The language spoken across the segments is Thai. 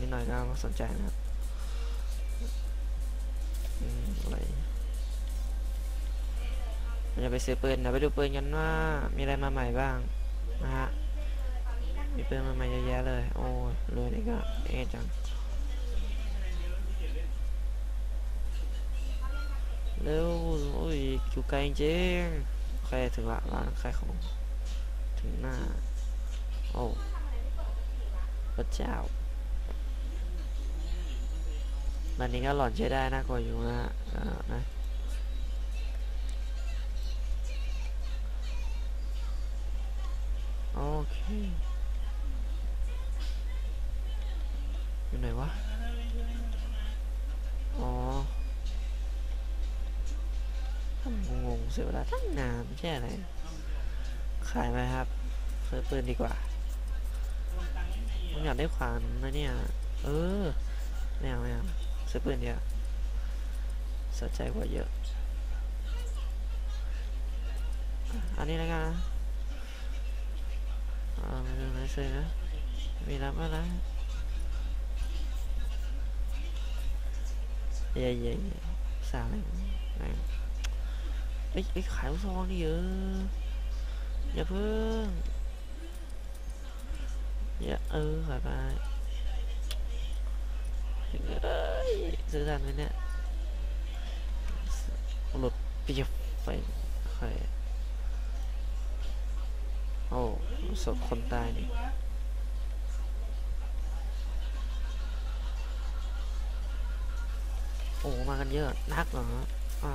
นิดหน่อยก็สนใจนะครับอะไรเราจะไปซื้อปืนเดี๋ยวไปดูปืนกันว่า มีอะไรมาใหม่บ้างนะฮะ มีปืนมาใหม่เยอะแยะเลย โอ้รวยนี่ก็เอจัง เร็ว โอ้ยอยู่ไกลจริงใครถึงละร้านขายของถึงหน้า โอ้พระเจ้า ตอนนี้ก็หล่อนใช้ได้น่ากลัวอยู่นะฮะนะโอเคอยู่ไหนวะอ๋องงเสียเวลาทั้งนานแค่ไหนขายไหมครับซื้อปืนดีกว่ามอยากได้ขวานนะเนี่ย เออไม่เอาไม่เอา ซื้อปืนเดียสนใจกว่าเยอะ อันนี้แล้กันนะอ่ามาดูหน่อยสินะมีรับอะไรเย่เย่สามไไอ้ไอ้ขายลูกซองนี่เยอะอย่าเพิ่งอย่าเออขายไป ซื้อทันไหมเนี่ยหลุเปียบไปใครโอ้สดคนตายนี่โอ้มากันเยอะนักเหรออ๋อ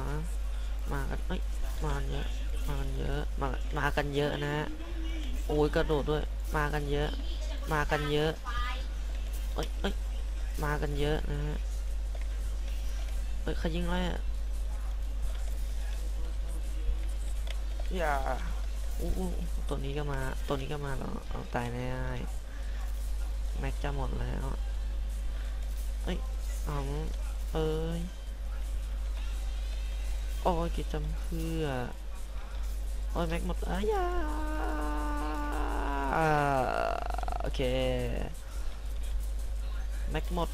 มากันเอ้ยมากันเยอะมากันเยอะมามากันเยอะนะฮะโอ้ยกระโดดด้วย มากันเยอะ มากันเยอะเอ้ยเอ้ย มากันเยอะนะฮะเฮ้ยขยิงไรอะอย่าอู้ตัวนี้ก็มา ตัวนี้ก็มาแล้วเอาตายแน่แม็กจะหมดแล้วเอ้ยอ๋อเอ้ยโอ้ยกิจจำเพื่อโอ้ยแม็กหมดอ้ายาโอเค แม็กหมด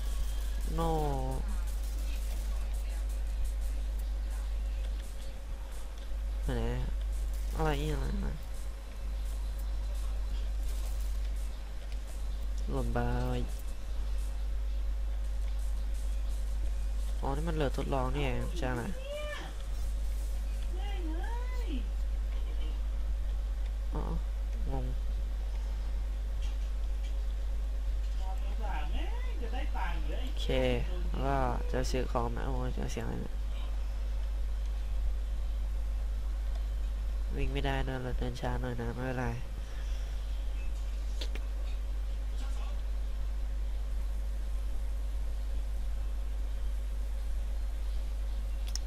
โนไหนอะไรอะไรนะหล่นบายอ๋อ นี่มันเหลือทดลองนี่เองใช่ไหม เคก็จะซื้อของมาโอ้จะเสียงอะไรเนี่ยวิ่งไม่ได้ด้วยเราเดินช้าหน่อยนะไม่เป็นไร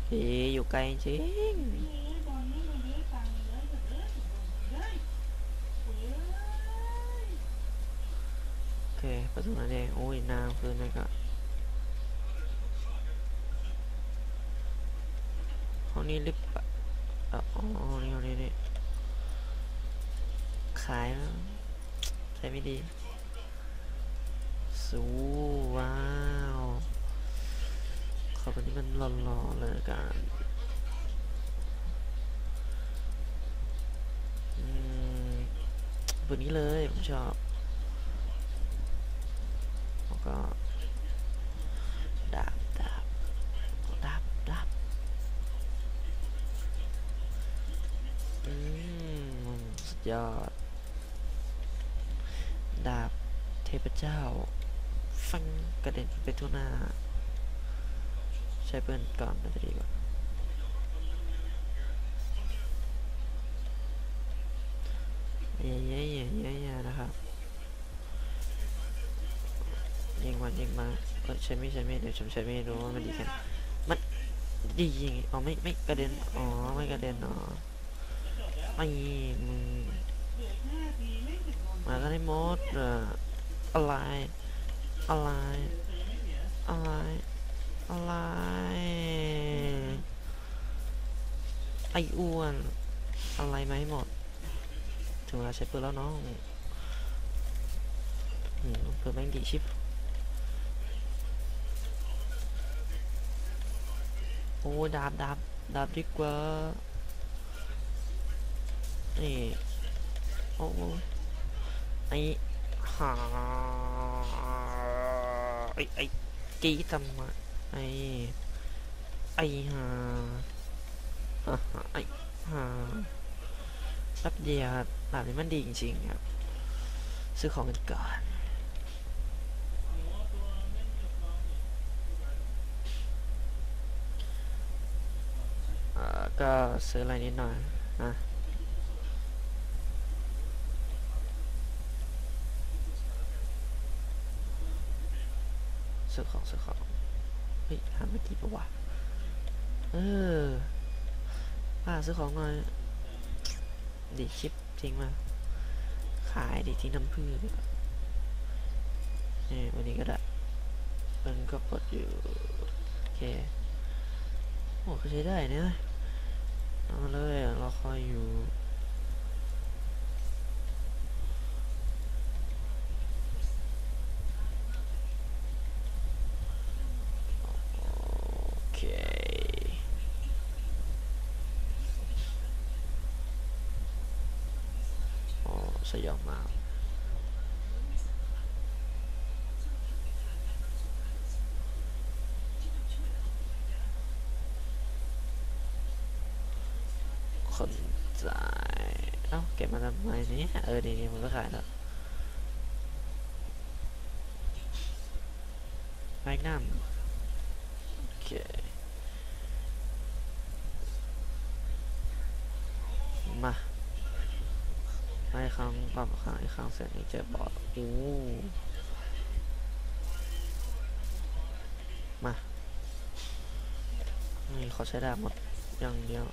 เฮ้อยู่ไกลจริงโอเคประตูนั่นเองโอ้ยน้ำคือนั่นก็ นี่หรืเปล่าอ๋อนี่นี่ขายใช้ไม่ดี สู้ว้าว ขอบนี้มันหล่อๆเลยกันบนนี้เลย ผมชอบ แล้วก็ดาบดา ยอด ดาบเทพเจ้า ฟังกระเด็นไปทุ่หน้า ใช้เพื่นก่อนน่จะดีกว่าเย่เย่เย่เย้เย่นะครับยิงมันยิงมาเออใช้ไม่ใช้ไม่เดี๋ยวผมใช้ไม่ดูว่ามันดีแค่มันดียิงอ๋อไม่ไม่กระเด็นอ๋อไม่กระเด็นอ๋อไม่มึง มากันให้หมดอะไร อะไร อะไร อะไร ไออ้วน อะไรไหมหมด ถึงเวลาใช้ปืนแล้วน้องเปืนแม่งดีชิบโอ้ดาบดาบดาบดีกว่านี่ โอ้ไอหาไอไอกีทำไมไอไอหาไอหาแป๊บเดียวครับแบบนี้มันดีจริงๆครับ ซื้อของกันก่อนเอ่อก็ซื้ออะไรนิดหน่อยนะ ซื้อของซื้อของเฮ้ยหาไม่กี่ปะวะเออป้าซื้อของหน่อยดีชิปจริงมาขายดีทิ้งน้ำพืชนี่วันนี้ก็ได้มันก็กดอยู่โอเคโอ้ก็ใช้ได้เนี่ยเอาเลยเราคอยอยู่ โอเค โอ้ สยองมากคนจ่ายเอ้าเก็บมาทำไมเนี่ยเออ ดีๆมันก็ขายแล้วแมกนัมโอเค มา ไอ้ครั้งปรับครั้งไอ้ครั้งเสร็จนี่เจอบอร์ดโอ้มานี่เขาใช้ได้หมดอย่างเดียว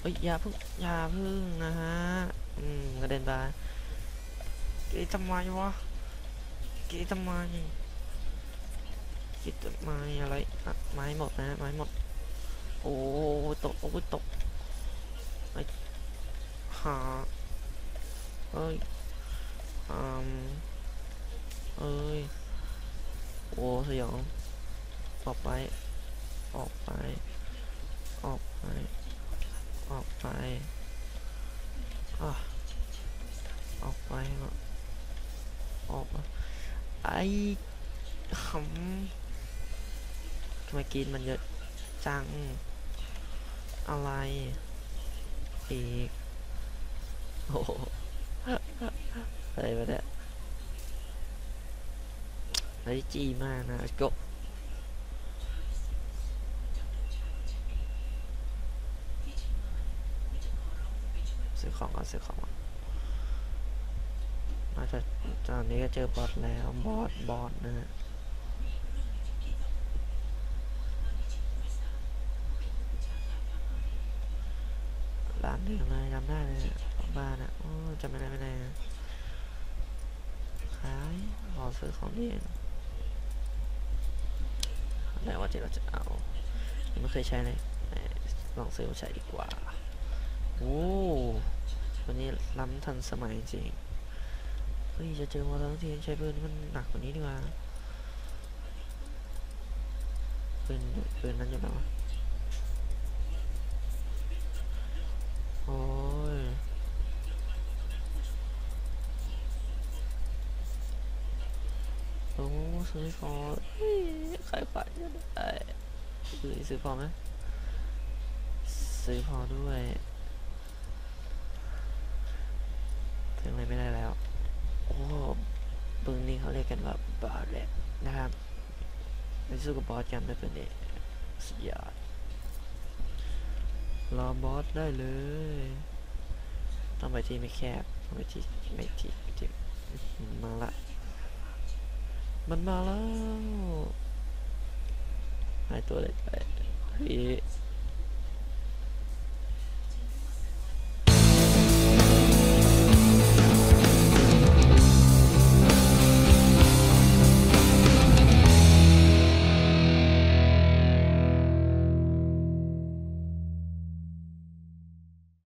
เฮ้ยอย่าพึ่งอย่าพึ่งนะฮะ อืมกระเด็นไปกรีดทำไมวะกรีดทำไมกรีดทำไมอะไรอะไม้หมดนะไม้หมด อ้ตกโอ้ตกไอ้หาเอ้ยอืมเอ้ยโอ้สยองออกไป ออกไป ออกไป ออกไปอะออกไปเนาะออกไอ้ขำทำไมกินมันเยอะจัง อะไร อีก โอ้หอะไรวะเนี่ยไอ้จีมากนะโกะซื้อของก่อนซื้อของก่อนน่าจะตอนนี้ก็เจอบอสแล้ว บอส บอสนะฮะ ร้านหนึ่งเลยจำได้เลยบ้านอะโอ้จำไม่ได้ไม่ได้ขายขอซื้อของนี่อะไรว่าที่เราจะเอาไม่เคยใช้เลยลองซื้อมาใช้ดีกว่าโอ้วันนี้ล้ำทันสมัยจริงเฮ้ยจะเจอมาทั้งทีใช้ปืนมันหนักกว่านี้ดีกว่าปืนปืนนั้นอยู่ไหนวะ ซื้อฟอร์เฮ้ยใครฝันจะได้ซื้อซื้อฟอไหมซื้อพอด้วยถึงอะไรไม่ได้แล้ว โอ้ปืนนี้เขาเรียกกันว่าบาร์เรตนะครับไปสู้กับบอสกันได้เป็นเอกสุดยอดรอบอสได้เลย ต้องไปที่ไม่แคบต้องไปที่ไม่ที่ที่มาละ มันมาแล้วหายตัวเลยไปเฮ้